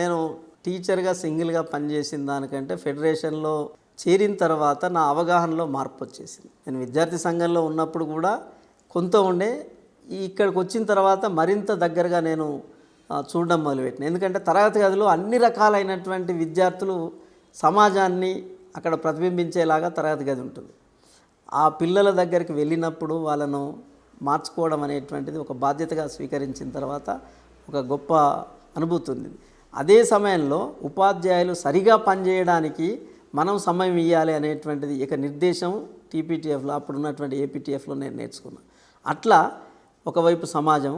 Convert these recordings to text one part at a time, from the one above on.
నేను టీచర్గా సింగిల్గా పనిచేసిన దానికంటే ఫెడరేషన్లో చేరిన తర్వాత నా అవగాహనలో మార్పు వచ్చేసింది నేను విద్యార్థి సంఘంలో ఉన్నప్పుడు కూడా కొంత ఉండే ఇక్కడికి వచ్చిన తర్వాత మరింత దగ్గరగా నేను చూడడం మొదలుపెట్టిన. ఎందుకంటే తరగతి గదిలో అన్ని రకాలైనటువంటి విద్యార్థులు సమాజాన్ని అక్కడ ప్రతిబింబించేలాగా తరగతి గది ఉంటుంది. ఆ పిల్లల దగ్గరికి వెళ్ళినప్పుడు వాళ్ళను మార్చుకోవడం అనేటువంటిది ఒక బాధ్యతగా స్వీకరించిన తర్వాత ఒక గొప్ప అనుభూతి ఉంది. అదే సమయంలో ఉపాధ్యాయులు సరిగా పనిచేయడానికి మనం సమయం ఇవ్వాలి అనేటువంటిది ఇక నిర్దేశం టీపీటీఎఫ్లో అప్పుడు ఉన్నటువంటి ఏపీటీఎఫ్లో నేను నేర్చుకున్నాను అట్లా ఒకవైపు సమాజం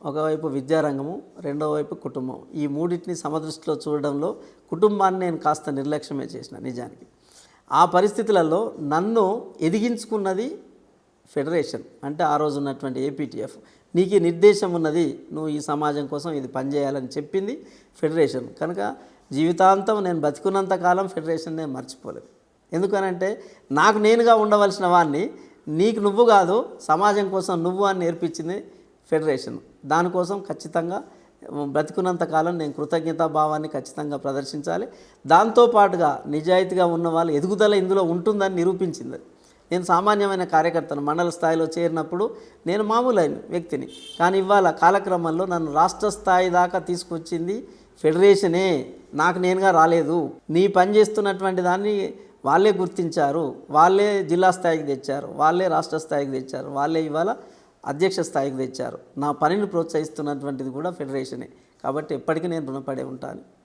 ఒకవైపు విద్యారంగము రెండో వైపు కుటుంబం. ఈ మూడింటిని సమదృష్టిలో చూడడంలో కుటుంబాన్ని నేను కాస్త నిర్లక్ష్యమే చేసిన నిజానికి. ఆ పరిస్థితులలో నన్ను ఎదిగించుకున్నది ఫెడరేషన్ అంటే ఆ రోజు ఉన్నటువంటి ఏపీటీఎఫ్ నీకు ఈ నిర్దేశం ఉన్నది నువ్వు ఈ సమాజం కోసం ఇది పనిచేయాలని చెప్పింది ఫెడరేషన్. కనుక జీవితాంతం నేను బతికున్నంత కాలం ఫెడరేషన్ నేను మర్చిపోలేదు. ఎందుకనంటే నాకు నేనుగా ఉండవలసిన వాడిని నీకు నువ్వు కాదు సమాజం కోసం నువ్వు అని నేర్పించింది ఫెడరేషన్. దానికోసం ఖచ్చితంగా బ్రతికున్నంత కాలం నేను కృతజ్ఞతా భావాన్ని ఖచ్చితంగా ప్రదర్శించాలి. దాంతోపాటుగా నిజాయితీగా ఉన్న వాళ్ళు ఎదుగుదల ఇందులో ఉంటుందని నిరూపించింది. నేను సామాన్యమైన కార్యకర్తను మండల స్థాయిలో చేరినప్పుడు నేను మామూలైన వ్యక్తిని. కానీ ఇవాళ కాలక్రమంలో నన్ను రాష్ట్ర స్థాయి దాకా తీసుకొచ్చింది ఫెడరేషనే. నాకు నేనుగా రాలేదు. నీ పని చేస్తున్నటువంటి దాన్ని వాళ్ళే గుర్తించారు. వాళ్ళే జిల్లా స్థాయికి తెచ్చారు. వాళ్ళే రాష్ట్ర స్థాయికి తెచ్చారు. వాళ్ళే ఇవాళ అధ్యక్ష స్థాయికి తెచ్చారు. నా పనిని ప్రోత్సహిస్తున్నటువంటిది కూడా ఫెడరేషనే. కాబట్టి ఎప్పటికీ నేను రుణపడే ఉంటాను.